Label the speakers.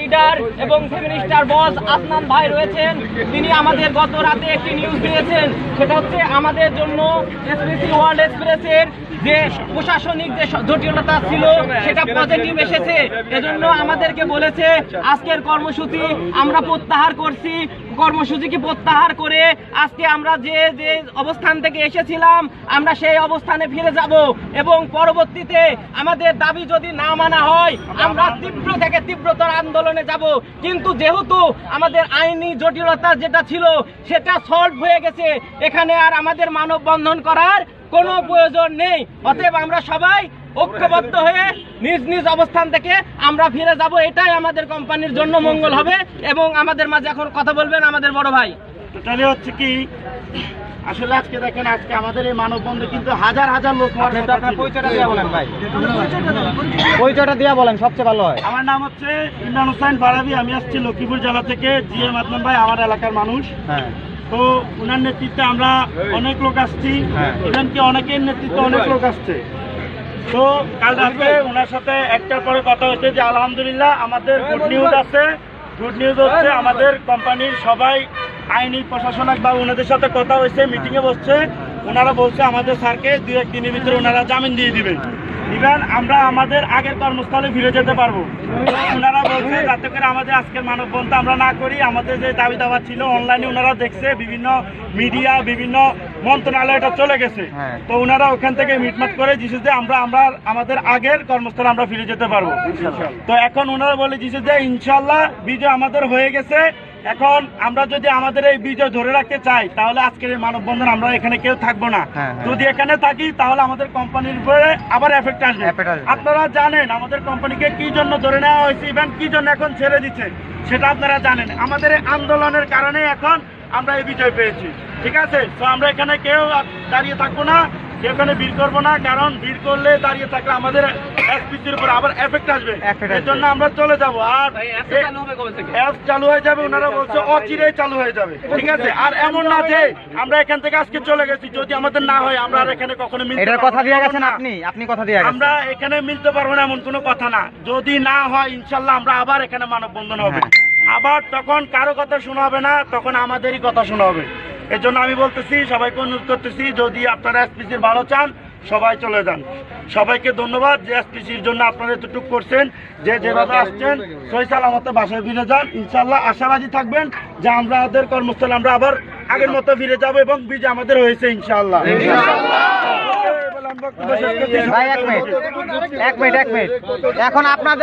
Speaker 1: Leader এবং ফেমিনিস্টার বস আসনান ভাই রয়েছেন। তিনি আমাদের গত রাতে একটি নিউজ দিয়েছেন। সেটা হচ্ছে আমাদের জন্য এসপিসি ওয়ার্ল্ড এক্সপ্রেসের যে প্রশাসনিক যে জটিলতা ছিল, সেটা পজিটিভ এসেছে। এজন্য আমাদেরকে বলেছে, আজকের কর্মসূচি আমরা প্রত্যাহার করছি। কর্মসূচিকে প্রত্যাহার করে আজকে আমরা যে যে অবস্থান থেকে এসেছিলাম, আমরা সেই অবস্থানে ফিরে যাব এবং পরবর্তীতে আমাদের দাবি যদি না মানা হয়, আমরা তীব্র থেকে তীব্রতর আন্দোলনে যাব। কিন্তু যেহেতু আমাদের আইনি জটিলতা যেটা ছিল, সেটা সলভ হয়ে গেছে। এখানে আর আমাদের মানববন্ধন করার কোনো প্রয়োজন নেই। অতএব আমরা সবাই ঐক্যবদ্ধ হয়ে নিজ নিজ অবস্থান থেকে আমরা ফিরে যাব। এটাই আমাদের কোম্পানির জন্য মঙ্গল হবে এবং আমাদের মাঝে এখন কথা বলবেন আমাদের বড় ভাই।
Speaker 2: তাহলে হচ্ছে কি আসলে আজকে দেখেন আজকে আমাদের এই মানববন্ধে কিন্তু হাজার হাজার লোক।
Speaker 3: পরিচয়টা দিয়ে বলেন ভাই। পরিচয়টা দিয়ে বলেন সবচেয়ে ভালো হয়।
Speaker 2: আমার নাম হচ্ছে ইমরান হোসেন বারাবি আমি আসছি লক্ষ্মীপুর জেলা থেকে জি এম আদনান ভাই আমার এলাকার মানুষ।
Speaker 3: হ্যাঁ।
Speaker 2: তো ওনার নেতৃত্বে আমরা অনেক লোক আসছি।
Speaker 3: হ্যাঁ।
Speaker 2: ইভেন কি অনেকের নেতৃত্বে অনেক লোক আসছে। তো কাল রাতে ওনার সাথে একটার পরে কথা হচ্ছে যে আলহামদুলিল্লাহ আমাদের গুড নিউজ আছে। গুড নিউজ হচ্ছে আমাদের কোম্পানির সবাই আইনি প্রশাসনিক বা ওনাদের সাথে কথা হয়েছে মিটিংয়ে বসছে। ওনারা বলছে আমাদের স্যারকে দু এক দিনের ভিতরে ওনারা জামিন দিয়ে দিবেন। ইভেন আমরা আমাদের আগের কর্মস্থলে ফিরে যেতে পারব। ওনারা বলছে যাতে করে আমাদের আজকের মানববন্ধ আমরা না করি। আমাদের যে দাবি দাবা ছিল অনলাইনে ওনারা দেখছে বিভিন্ন মিডিয়া বিভিন্ন মন্ত্রণালয় এটা চলে গেছে।
Speaker 3: হ্যাঁ।
Speaker 2: তো ওনারা ওখান থেকে মিটমাট করে দিছে যে আমরা আমরা আমাদের আগের কর্মস্থলে আমরা ফিরে যেতে পারব। তো এখন ওনারা বলে দিছে যে ইনশাল্লাহ বিজয় আমাদের হয়ে গেছে। এখন আমরা যদি আমাদের এই বিজয় ধরে রাখতে চাই তাহলে আজকের এই মানববন্ধন আমরা এখানে কেউ থাকব না।
Speaker 3: হ্যাঁ, হ্যাঁ।
Speaker 2: যদি এখানে থাকি তাহলে আমাদের কোম্পানির উপরে আবার এফেক্ট আসবে। আপনারা জানেন আমাদের কোম্পানিকে কি জন্য ধরে নেওয়া হয়েছে ইভেন কি জন্য এখন ছেড়ে দিচ্ছে সেটা আপনারা জানেন। আমাদের এই আন্দোলনের কারণে এখন আমরা এই বিজয় পেয়েছি। ঠিক আছে? তো আমরা এখানে কেউ দাঁড়িয়ে থাকব না। এখানে ভিড় করব না কারণ ভিড় করলে দাঁড়িয়ে থাকলে আমাদের এসপিসির উপর আবার এফেক্ট আসবে। এর জন্য আমরা চলে যাব। আর অ্যাপ চালু হয়ে যাবে ওনারা বলছে অচিরেই চালু হয়ে যাবে। ঠিক আছে? আর এমন না যে আমরা এখান থেকে আজকে চলে গেছি যদি আমাদের না হয় আমরা আর এখানে কখনো মিলতে
Speaker 3: এটার কথা দিয়ে গেছেন আপনি? আপনি কথা দিয়ে
Speaker 2: আমরা এখানে মিলতে পারব না এমন কোনো কথা না। যদি না হয় ইনশাল্লাহ আমরা আবার এখানে মানববন্ধন হবে।
Speaker 3: হ্যাঁ, হ্যাঁ, হ্যাঁ।
Speaker 2: আবার তখন কারও কথা শোনা হবে না তখন আমাদেরই কথা শোনা হবে। এর জন্য আমি বলতেছি সবাইকে অনুরোধ করতেছি যদি আপনারা এসপিসির ভালো চান সবাই চলে যান। সবাইকে ধন্যবাদ যে এসপিসির জন্য আপনারা এতটুকু করছেন যে যেভাবে আসছেন সই সালামতে বাসায় ফিরে যান। ইনশাল্লাহ আশাবাদী থাকবেন যে আমরা আমাদের কর্মস্থলে আমরা আবার আগের মতো ফিরে যাব এবং বিজয় আমাদের হয়েছে ইনশাল্লাহ
Speaker 3: এক মিনিট এক মিনিট এক মিনিট। এখন আপনাদের